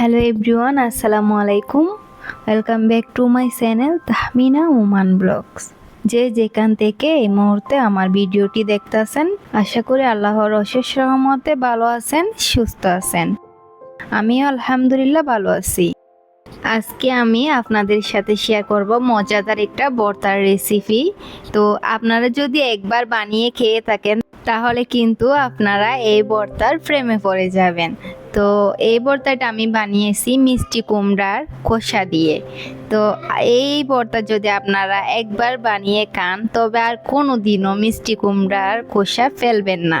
Hello everyone, আসসালামু আলাইকুম। Welcome back to my channel Tahmina Oman blogs. যে যেখান থেকে এই মুহূর্তে আমার ভিডিওটি দেখতেছেন, আশা করি আল্লাহর অশেষ রহমতে ভালো আছেন, সুস্থ আছেন। আমিও আলহামদুলিল্লাহ ভালো আছি। আজকে আমি আপনাদের সাথে শেয়ার করব মজাদার একটা বর্তার রেসিপি তো আপনারা যদি একবার বানিয়ে খেয়ে থাকেন, তাহলে কিন্তু আপনারা এই বর্তার প্রেমে পড়ে যাবেন। তো এই ভর্তাটা আমি বানিয়েছি মিষ্টি কুমড়ার খোসা দিয়ে। তো এই ভর্তা যদি আপনারা একবার বানিয়ে খান, তবে আর কোনো দিনও মিষ্টি কুমড়ার খোসা ফেলবেন না।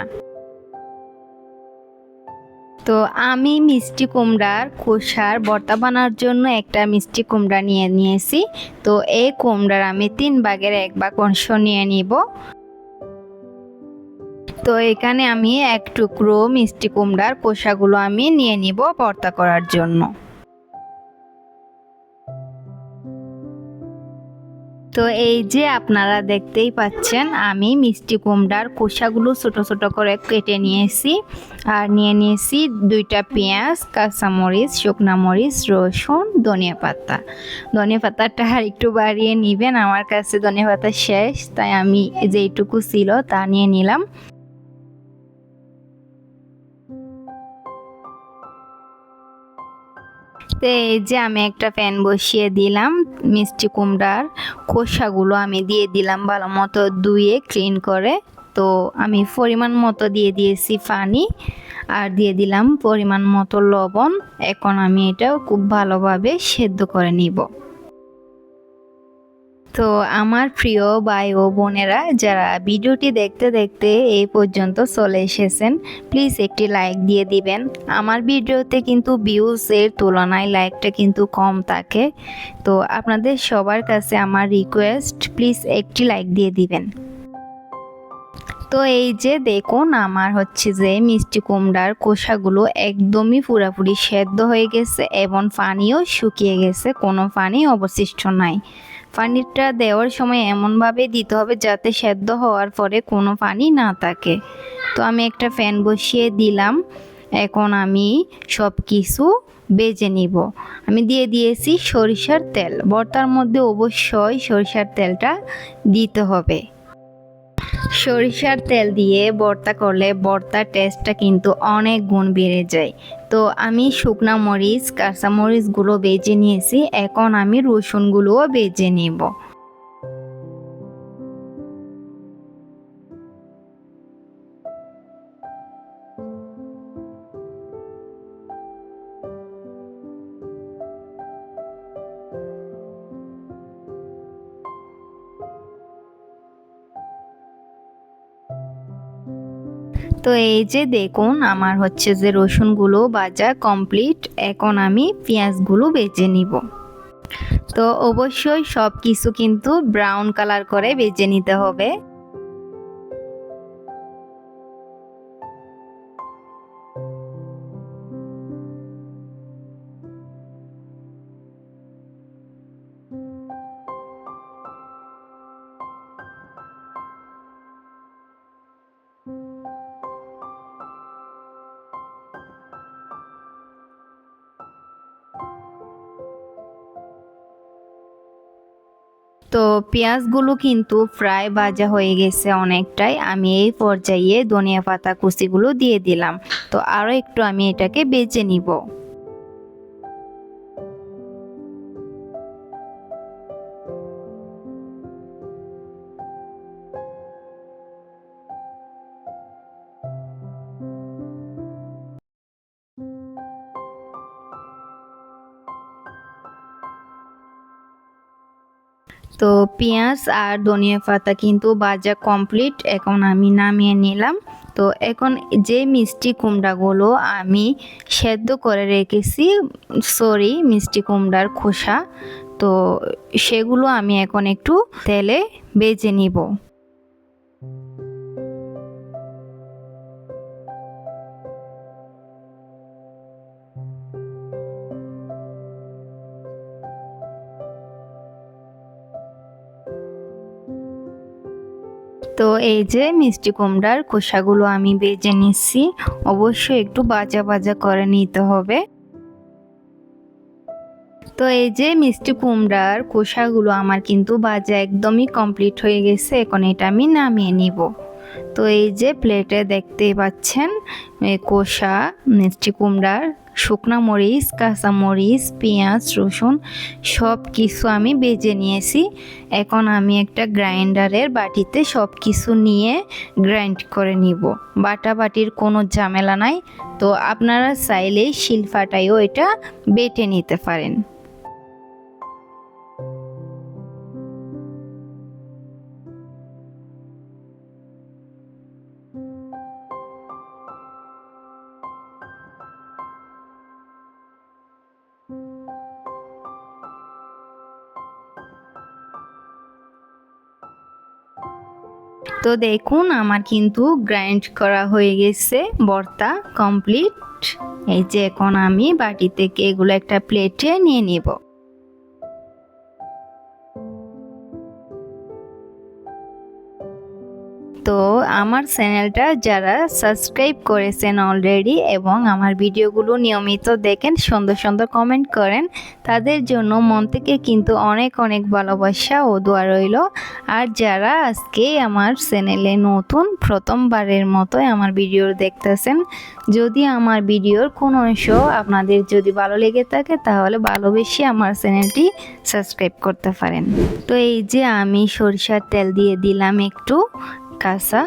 তো আমি মিষ্টি কুমড়ার খোসার ভর্তা বানার জন্য একটা মিষ্টি কুমড়া নিয়ে নিয়েছি। তো এই কুমড়ার আমি তিন ভাগের এক ভাগ অংশ নিয়ে নিব। তো এখানে আমি এক টুকরো মিষ্টি কুমড়ার খোসাগুলো আমি নিয়ে নিব ভর্তা করার জন্য। তো এই যে আপনারা দেখতেই পাচ্ছেন, আমি মিষ্টি কুমড়ার খোসাগুলো ছোট ছোট করে কেটে নিয়েছি। আর নিয়ে নিয়েছি দুইটা পেঁয়াজ, কাঁচামরিচ, শুকনা মরিচ, রসুন, ধনিয়া পাতা। ধনিয়া পাতাটা আর একটু বাড়িয়ে নেবেন, আমার কাছে ধনিয়া পাতা শেষ, তাই আমি যেইটুকু ছিল তা নিয়ে নিলাম। তো এই যে আমি একটা প্যান বসিয়ে দিলাম, মিষ্টি কুমড়ার খোসাগুলো আমি দিয়ে দিলাম ভালো মতো ধুয়ে ক্লিন করে। তো আমি পরিমাণ মতো দিয়ে দিয়েছি পানি আর দিয়ে দিলাম পরিমাণ মতো লবণ। এখন আমি এটাও খুব ভালোভাবে সেদ্ধ করে নিব। তো আমার প্রিয় ভাই ও বোনেরা, যারা ভিডিওটি দেখতে দেখতে এই পর্যন্ত চলে এসেছেন প্লিজ একটি লাইক দিয়ে দিবেন। আমার ভিডিওতে কিন্তু ভিউজের তুলনায় লাইকটা কিন্তু কম থাকে। তো আপনাদের সবার কাছে আমার রিকোয়েস্ট প্লিজ একটি লাইক দিয়ে দিবেন। তো এই যে দেখুন, আমার হচ্ছে যে মিষ্টি কুমড়ার কোষাগুলো একদমই পুরাপুরি সেদ্ধ হয়ে গেছে এবং পানিও শুকিয়ে গেছে, কোনো পানি অবশিষ্ট নাই। পানিটা দেওয়ার সময় এমনভাবে দিতে হবে যাতে সেদ্ধ হওয়ার পরে কোনো পানি না থাকে। তো আমি একটা ফ্যান বসিয়ে দিলাম। এখন আমি সব কিছু বেজে নিব। আমি দিয়ে দিয়েছি সরিষার তেল। ভর্তার মধ্যে অবশ্যই সরিষার তেলটা দিতে হবে। সরিষার তেল দিয়ে ভর্তা করলে ভর্তার টেস্টটা কিন্তু অনেক গুণ বেড়ে যায়। তো আমি শুকনা মরিচ কাঁচা মরিচগুলো বেজে নিয়েছি। এখন আমি রসুনগুলোও বেজে নেব। তো এই যে দেখুন, আমার হচ্ছে যে রসুনগুলো বাজা কমপ্লিট এখন আমি পেঁয়াজগুলো বেজে নিব। তো অবশ্যই সব কিছু কিন্তু ব্রাউন কালার করে বেজে নিতে হবে। তো পেঁয়াজগুলো কিন্তু প্রায় ভাজা হয়ে গেছে অনেকটাই। আমি এই পর্যায়ে ধনিয়া পাতা কুচিগুলো দিয়ে দিলাম। তো আরও একটু আমি এটাকে বেজে নিব। তো পেঁয়াজ আর ধনিয়া পাতা কিন্তু বাজা কমপ্লিট এখন আমি নামিয়ে নিলাম। তো এখন যে মিষ্টি কুমড়াগুলো আমি সেদ্ধ করে রেখেছি সরি মিষ্টি কুমড়ার খোসা, তো সেগুলো আমি এখন একটু তেলে বেজে নিব। তো এই যে মিষ্টি কুমড়ার খোসাগুলো আমি বেজে নিচ্ছি, অবশ্যই একটু বাজা বাজা করে নিতে হবে। তো এই যে মিষ্টি কুমড়ার কোষাগুলো আমার কিন্তু বাজা একদমই কমপ্লিট হয়ে গেছে, এখন এটা আমি নামিয়ে নিব। তো এই যে প্লেটে দেখতে পাচ্ছেন কোষা মিষ্টি কুমড়ার শুকনা মরিচ, কাঁচা মরিচ, পেঁয়াজ, রসুন সব কিছু আমি বেজে নিয়েছি। এখন আমি একটা গ্রাইন্ডারের বাটিতে সব কিছু নিয়ে গ্রাইন্ড করে নিব। বাটা বাটির কোনো ঝামেলা নাই। তো আপনারা চাইলেই শিলফাটাইও এটা বেটে নিতে পারেন। তো দেখুন, আমার কিন্তু গ্রাইন্ড করা হয়ে গেছে বর্তা কমপ্লিট এই যে এখন আমি বাটি থেকে এগুলো একটা প্লেটে নিয়ে নিব। তো আমার চ্যানেলটা যারা সাবস্ক্রাইব করেছেন অলরেডি এবং আমার ভিডিওগুলো নিয়মিত দেখেন, সুন্দর সুন্দর কমেন্ট করেন, তাদের জন্য মন থেকে কিন্তু অনেক অনেক ভালোবাসা ও দোয়া রইল। আর যারা আজকে আমার চ্যানেলে নতুন, প্রথমবারের মতো আমার ভিডিও দেখতেছেন, যদি আমার ভিডিওর কোনো অংশ আপনাদের যদি ভালো লেগে থাকে, তাহলে ভালোবেসে আমার চ্যানেলটি সাবস্ক্রাইব করতে পারেন। তো এই যে আমি সরিষার তেল দিয়ে দিলাম একটু কাঁচা।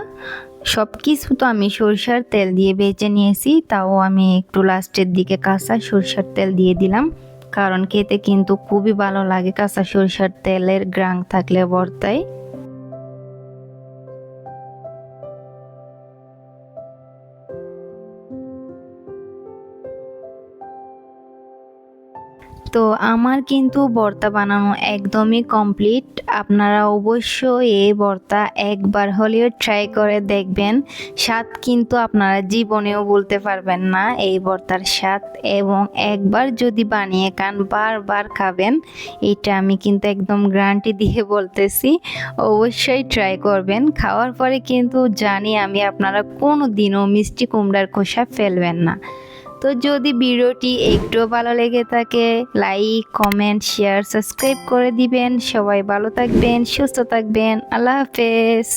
সব কিছু তো আমি সরষার তেল দিয়ে বেঁচে নিয়েছি, তাও আমি একটু লাস্টের দিকে কাঁচা সরষার তেল দিয়ে দিলাম। কারণ খেতে কিন্তু খুবই ভালো লাগে কাঁচা সরষার তেলের গ্রাং থাকলে ভর্তায় তো আমার কিন্তু ভর্তা বানানো একদমই কমপ্লিট আপনারা অবশ্যই এই ভর্তা একবার হলেও ট্রাই করে দেখবেন। স্বাদ কিন্তু আপনারা জীবনেও বলতে পারবেন না এই ভর্তার স্বাদ। এবং একবার যদি বানিয়ে খান, বারবার খাবেন, এটা আমি কিন্তু একদম গ্যারান্টি দিয়ে বলতেছি। অবশ্যই ট্রাই করবেন। খাওয়ার পরে কিন্তু জানি আমি আপনারা কোনো দিনও মিষ্টি কুমড়ার খোসা ফেলবেন না। তো যদি ভিডিওটি একটু ভালো লেগে থাকে লাইক কমেন্ট শেয়ার সাবস্ক্রাইব করে দিবেন। সবাই ভালো থাকবেন, সুস্থ থাকবেন। আল্লাহ হাফেজ।